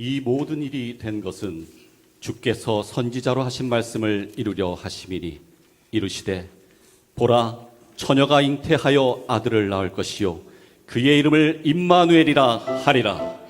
이 모든 일이 된 것은 주께서 선지자로 하신 말씀을 이루려 하심이니 이르시되 보라 처녀가 잉태하여 아들을 낳을 것이요 그의 이름을 임마누엘이라 하리라.